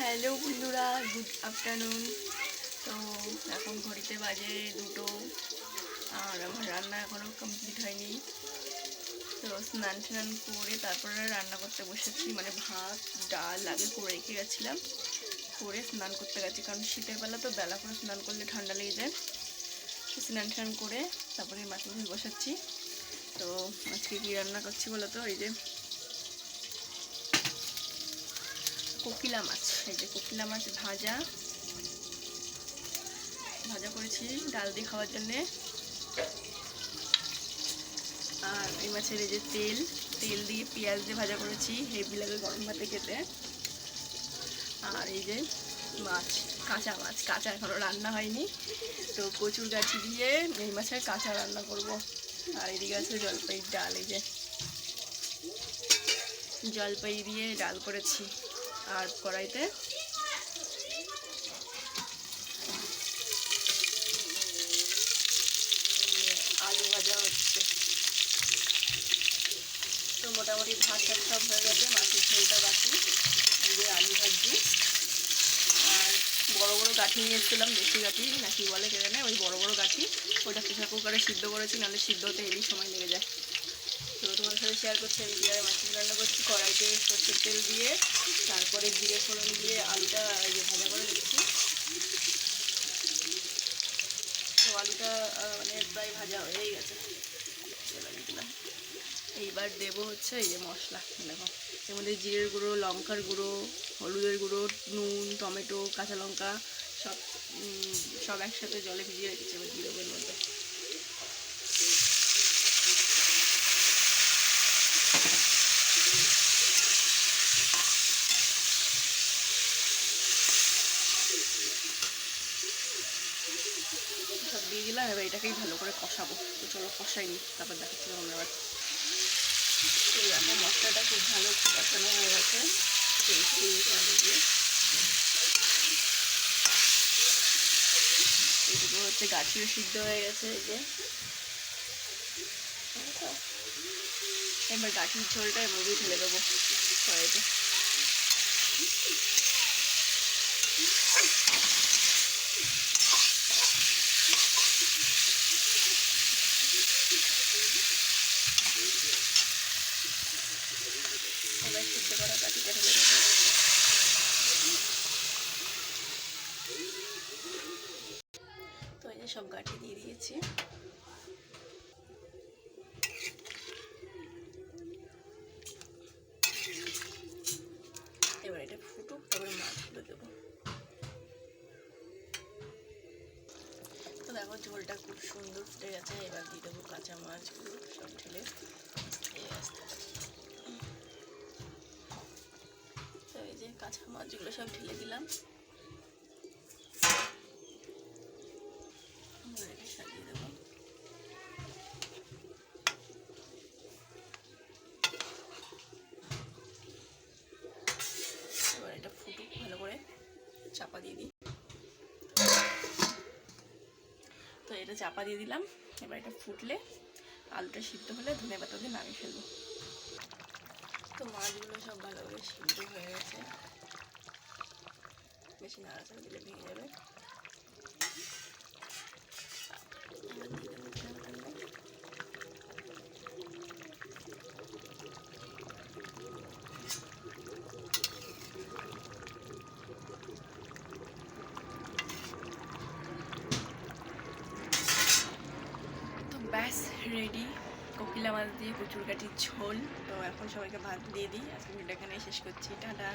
Hello বন্ধুরা, good afternoon. তো এখন ঘড়িতে বাজে দুটো, আর আমার রান্না এখনও কমপ্লিট হয়নি। তো স্নান টান করে তারপরে রান্না করতে বসেছি মানে ভাত, ডাল আগে করে রেখে গেছিলাম। করে স্নান করতে গেছি, কারণ শীতের বেলা তো বেলা করে স্নান করলে ঠান্ডা লেগে যায়। স্নান টান করে তারপরে মাছ মাছ বসাচ্ছি। তো আজকে কী রান্না করছি বলো তো? এই যে কোকিলা মাছ, এই যে কোকিলা মাছ ভাজা। ভাজা করেছি ডাল দিয়ে খাওয়ার জন্যে। আর এই মাছের এই যে তেল তেল দিয়ে পেঁয়াজ দিয়ে ভাজা করেছি, হেভি লাগে গরম ভাতে খেতে। আর এই যে মাছ, কাঁচা মাছ, কাঁচা এখনও রান্না হয়নি। তো কচুর গাছি দিয়ে এই মাছের কাঁচা রান্না করব। আর এদিকে আছে জলপাই ডাল, এই যে। জলপাই দিয়ে ডাল করেছি। আর কড়াইতে। আলু ভাজা হচ্ছে। তো মোটামুটি ভাত সব হয়ে গেছে মাছের ঝোলটা বাকি। দিয়ে আলু ভাজি। আর বড় বড় গাঠি নিয়ে এসেছিলাম, দেশি গাঠি, নাকি বলে কে জানে, ওই বড় বড় গাঠি। ওটা প্রেশার কুকারে সিদ্ধ করেছি, নাহলে সিদ্ধ হতে হেভি সময় লেগে যায়। তোমার সাথে শেয়ার করছি, আমি জিরায় মাছ রান্না করছি, কড়াইতে সর্ষের তেল দিয়ে, তারপরে জিরে ফোড়ন দিয়ে আলুটা এই যে ভাজা করে দিচ্ছি তো আলুটা মানে প্রায় ভাজা হয়েই গেছে। এইবার দেবো হচ্ছে এই যে মশলা, দেখো। এর মধ্যে জিরের গুঁড়ো, লঙ্কার গুঁড়ো, হলুদের গুঁড়ো, নুন, টমেটো, কাঁচা লঙ্কা, সব সব একসাথে জলে ভিজিয়ে রেখেছি, এবার দেবো মধ্যে সব দিয়ে দিলাম এবার এটাকেই ভালো করে কষাবো। তো চলো কষাই নি, তারপর দেখাচ্ছি আমরা এবার। এই দেখো, মশলাটা খুব ভালো কষানো হয়ে গেছে। এদিকে হচ্ছে গাছিও সিদ্ধ হয়ে গেছে, এই যে। এবার গাঠির ঝোলটা মধ্যেই ঢেলে দেবো কড়াইতে। তো এই যে সব গাঠি দিয়ে দিয়েছি। এবার এটা ফুটুক, তারপরে মাছগুলো দেবো। তো দেখো ঝোলটা খুব সুন্দর ফুটে গেছে, এবার দিয়ে দেবো কাঁচা মাছগুলো সব ঢেলে। আস্তে আস্তে। মাছগুলো সব ঢেলে দিলাম। সাজিয়ে দেবো। এবার এটা ফুটুক, ভালো করে চাপা দিয়ে দিই। তো এটা চাপা দিয়ে দিলাম। এবার এটা ফুটলে আলুটা সিদ্ধ হলে ধনে পাতা দিয়ে নামিয়ে ফেলব। তো মাছগুলো সব ভালো করে সিদ্ধ হয়ে গেছে। বেশি নাড়াচাড়া দিলে ভেঙে যাবে ব্যাস রেডি কোকিলা মাছ দিয়ে কচুর কাঠির ঝোল। তো এখন সবাইকে ভাত দিয়ে দিই। আজকে ভিডিও এখানে শেষ করছি। টাটা।